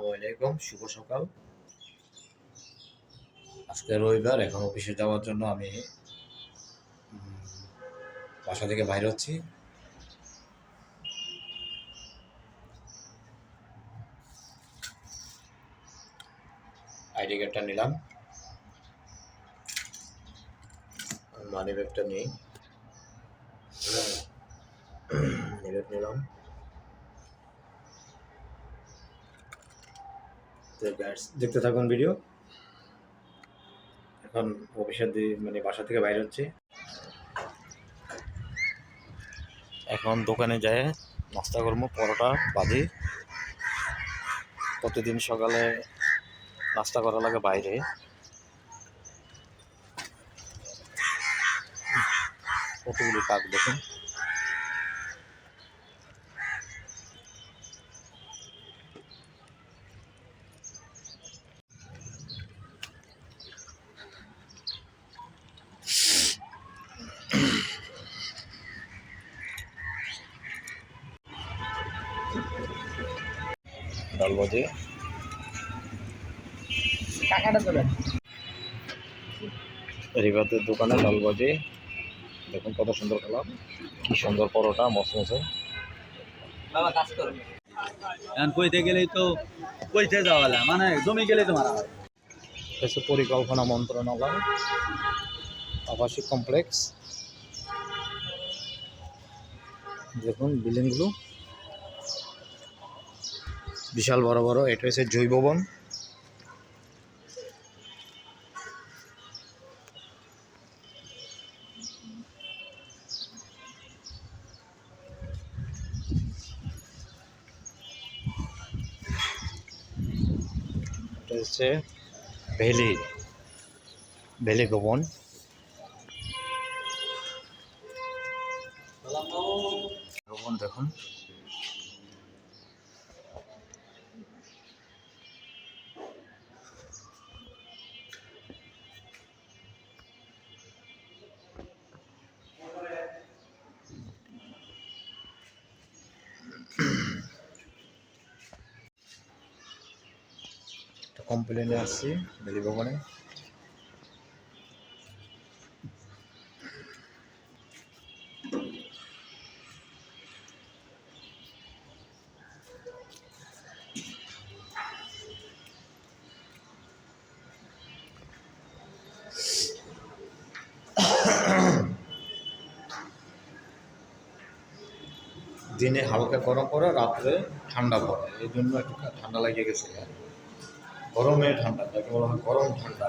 আসসালামু আলাইকুম, শুভ সকাল। আজকে রবিবার, এখন অফিসে যাওয়ার জন্য আমি বাসা থেকে বাইরে হচ্ছি। আইডি কার্ডটা নিলাম। মানি ব্যাগটা নেই। নিলাম। তো guys, দেখতে থাকুন ভিডিও এখন অফিসের মানে বাসা থেকে বাইরে হচ্ছে। এখন দোকানে যায় নাস্তা করব পরোটা বাজি প্রতিদিন সকালে নাস্তা করা লাগে বাইরে। কতগুলি কাক দেখুন। ডাল বাজে টাকাটা দোকানে ডাল বাজে দেখুন কত সুন্দর কালার কি সুন্দর পরোটা মসমসে বাবা এখন কইতে গেলেই তো কইতে যাওয়া লাগে মানে জমি গেলেই তো মারা হয় হচ্ছে পরিকল্পনা মন্ত্রণালয় আবাসিক কমপ্লেক্স। দেখুন বিল্ডিংগুলো বিশাল বড় বড় এটা হচ্ছে জৈববন হচ্ছে ভ্যালি ভ্যালি ভবন ভবন দেখুন। কমপ্লেনে আসছি ভ্যালি ভবনে। দিনে হালকা গরম পড়ে, রাত্রে ঠান্ডা পড়ে। এই জন্য একটু ঠান্ডা লাগিয়ে গেছে। গরমে ঠান্ডা যাকে বলা হয় গরম ঠান্ডা।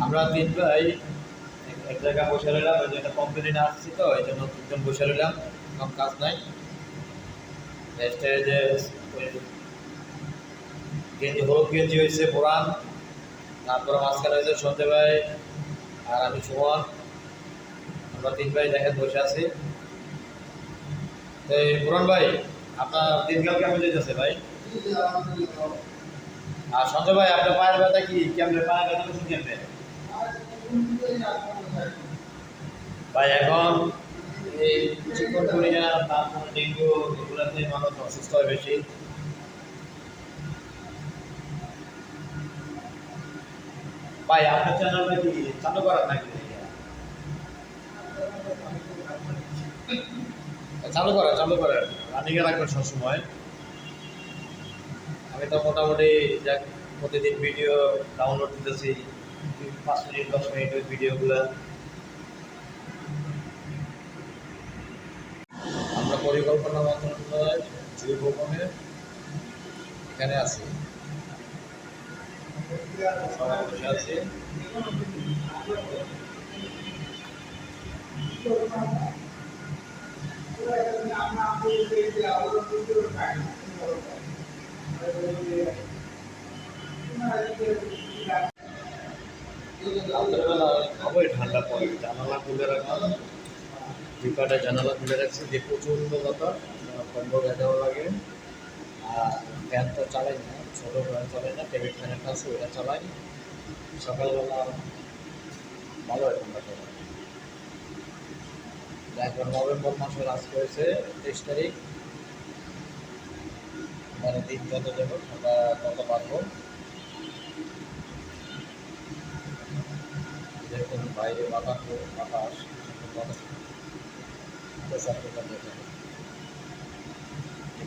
আমরা তিন ভাই এক- জায়গায় বসে রইলাম ওই একটা কোম্পানি না আসছি তো, এই জন্য তিনজন বসে রইলাম, কোনো কাজ নাই। যে গেঞ্জি, হলুদ গেঞ্জি হয়েছে পুরান তারপরে মাঝখানে হয়েছে ভাই। আর আমি সুমন। আমরা তিন ভাই দেখেন বসে আছি। এই পুরান ভাই, আপনার দিনকাল কেমন যেতেছে ভাই? আর সঞ্জয় ভাই, আপনার পায়ের ব্যথা কি? কেমনে পায়ের ব্যথা করছেন কেমনে? ভাই, এখন এই চিকন কুড়িয়া তারপর ডেঙ্গু, এগুলোতে মানুষ অসুস্থ হয় বেশি। ভাই আপনার চ্যানেলটা কি চালু করার নাকি? চালু করা চালু করেন। রানিংয়ে রাখবেন সবসময়। আমি তো মোটামুটি যাক প্রতিদিন ভিডিও ডাউনলোড দিতেছি। পাঁচ মিনিট দশ মিনিটের ভিডিওগুলো আমরা পরিকল্পনা মন্ত্রণালয় জৈব এখানে আছি। সবাই ঠান্ডা পড়ে, জানালা খুলে রাখলাম দুপাটা জানালা খুলে রাখছি, যে প্রচণ্ড কথা কম্বল গাঁজাও লাগে। আর ফ্যান তো চালাই না, ছোটো ফ্যান চালাই না টেবিল ফ্যানের কাছে ওটা চালাই। সকালবেলা ভালো এখন এখন নভেম্বর মাসের আজকে হয়েছে তেইশ তারিখ। মানে দিন যত যাব আমরা তত পারব। দেখুন বাইরে বাতাস বাতাস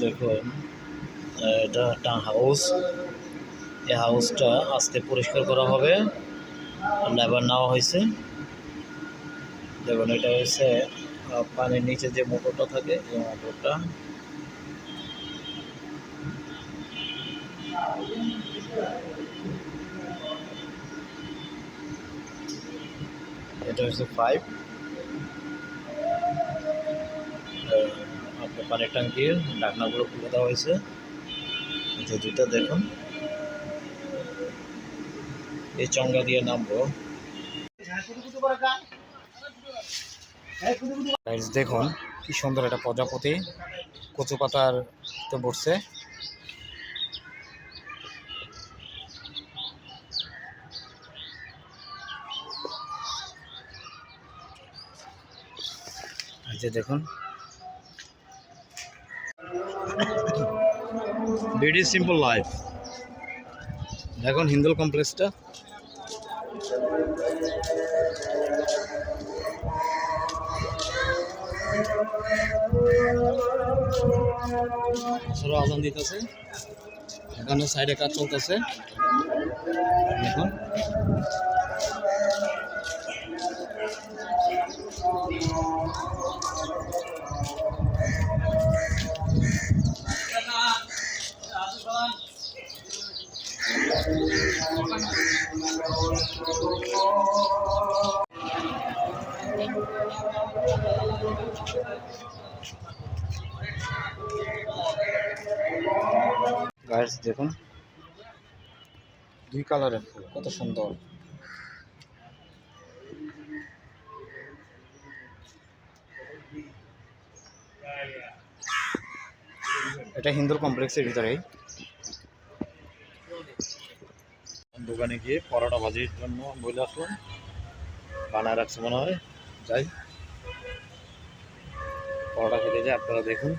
দেখুন এটা একটা হাউস এই হাউসটা আজকে পরিষ্কার করা হবে। লেবার নেওয়া হয়েছে। দেখুন এটা আহ, পানির নিচে যে মোটরটা থাকে এই মোটরটা। এটা হচ্ছে আপনার পানির ট্যাঙ্কির ঢাকনাগুলো খুলে দেওয়া হয়েছে। যে দুইটা দেখুন। এই চঙ্গা দিয়ে নামবো। দেখুন কি সুন্দর একটা প্রজাপতি। কচু পাতার তো বসছে। দেখুন। ভেরি সিম্পল লাইফ দেখুন হিন্দুল কমপ্লেক্সটা। আসলে আজান দিতেছে। এখানে সাইডে কাজ চলতেছে। দেখুন। গাইস দেখুন। দুই কালারের ফুল, কত সুন্দর। এটা হিন্দুর কমপ্লেক্সের ভিতরেই। দোকানে গিয়ে পরোটা ভাজির জন্য বলে আসলাম। বানায় রাখছে মনে হয়। যাই। পরোটা খেতে যাই আপনারা দেখুন।